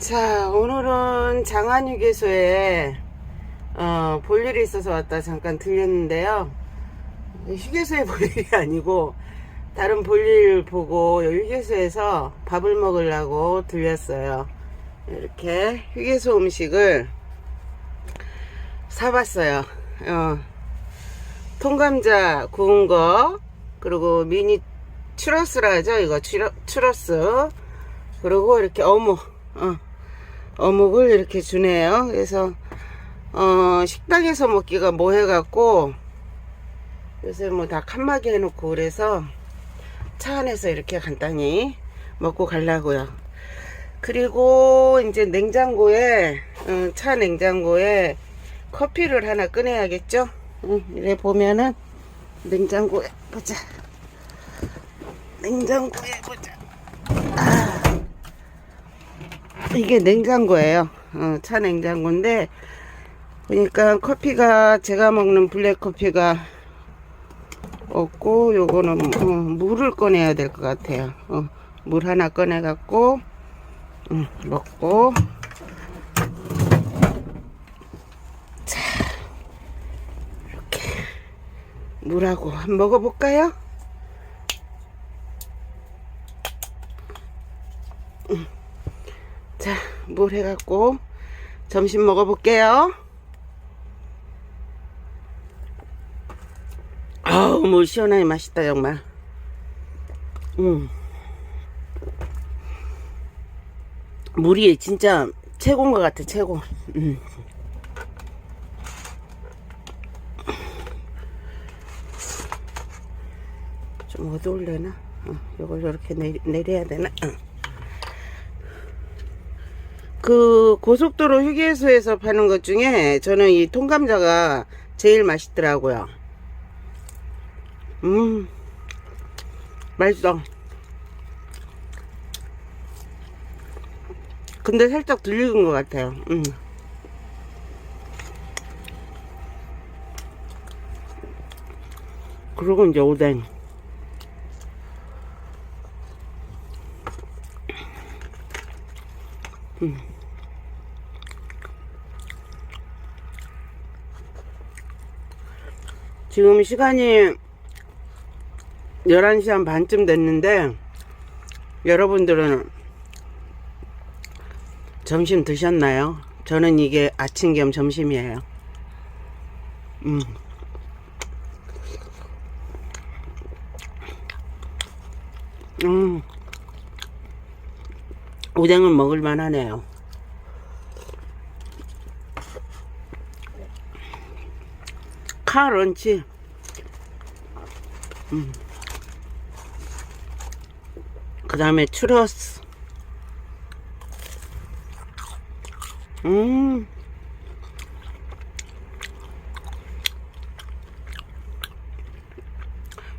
자, 오늘은 장안휴게소에 어, 볼 일이 있어서 왔다 잠깐 들렸는데요. 휴게소에 볼 일이 아니고 다른 볼일 보고 휴게소에서 밥을 먹으려고 들렸어요. 이렇게 휴게소 음식을 사봤어요. 어, 통감자 구운 거 그리고 미니 추러스라 하죠 이거 추러, 추러스 그리고 이렇게 어묵 어, 어묵을 이렇게 주네요. 그래서 어, 식당에서 먹기가 뭐 해갖고 요새 뭐 다 칸막이 해놓고 그래서 차 안에서 이렇게 간단히 먹고 가려고요. 그리고 이제 냉장고에 어, 차 냉장고에 커피를 하나 꺼내야겠죠? 응, 이래 보면은 냉장고에 보자. 냉장고에 보자 아, 이게 냉장고예요. 어, 차 냉장고인데 보니까 커피가 제가 먹는 블랙 커피가 없고 요거는 어, 물을 꺼내야 될 것 같아요. 어, 물 하나 꺼내 갖고 음, 먹고. 자 이렇게 물하고 한번 먹어볼까요? 자, 물 해갖고 점심 먹어볼게요. 아우, 물 시원하니 맛있다, 정말. 음. 물이 진짜 최고인 것 같아, 최고. 음. 좀 어두울래나? 어, 이걸 이렇게 내, 내려야 되나? 어. 그 고속도로 휴게소에서 파는 것 중에 저는 이 통감자가 제일 맛있더라고요. 음, 맛있어. 근데 살짝 덜 익은 것 같아요. 음. 그리고 이제 오뎅. 지금 시간이 11시 한 반쯤 됐는데 여러분들은 점심 드셨나요? 저는 이게 아침 겸 점심이에요. 음. 음. 오뎅은 먹을만 하네요. 카런치. 음. 그 다음에 추러스. 음.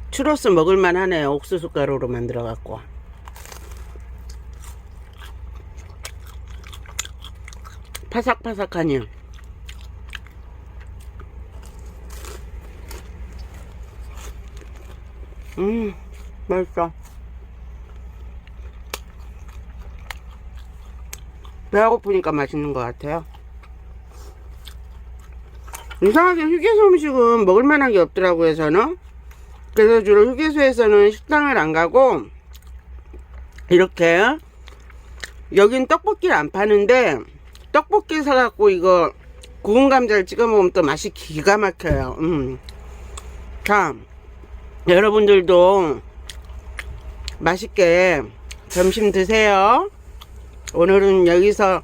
추러스 먹을만 하네요. 옥수수 가루로 만들어 갖고. 파삭파삭하니. 음, 맛있어. 배가 고프니까 맛있는 것 같아요. 이상하게 휴게소 음식은 먹을 만한 게 없더라고요, 저는. 그래서 주로 휴게소에서는 식당을 안 가고, 이렇게, 여긴 떡볶이를 안 파는데, 떡볶이 사갖고 이거 구운 감자를 찍어 먹으면 또 맛이 기가 막혀요. 음. 자, 여러분들도 맛있게 점심 드세요. 오늘은 여기서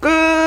끝!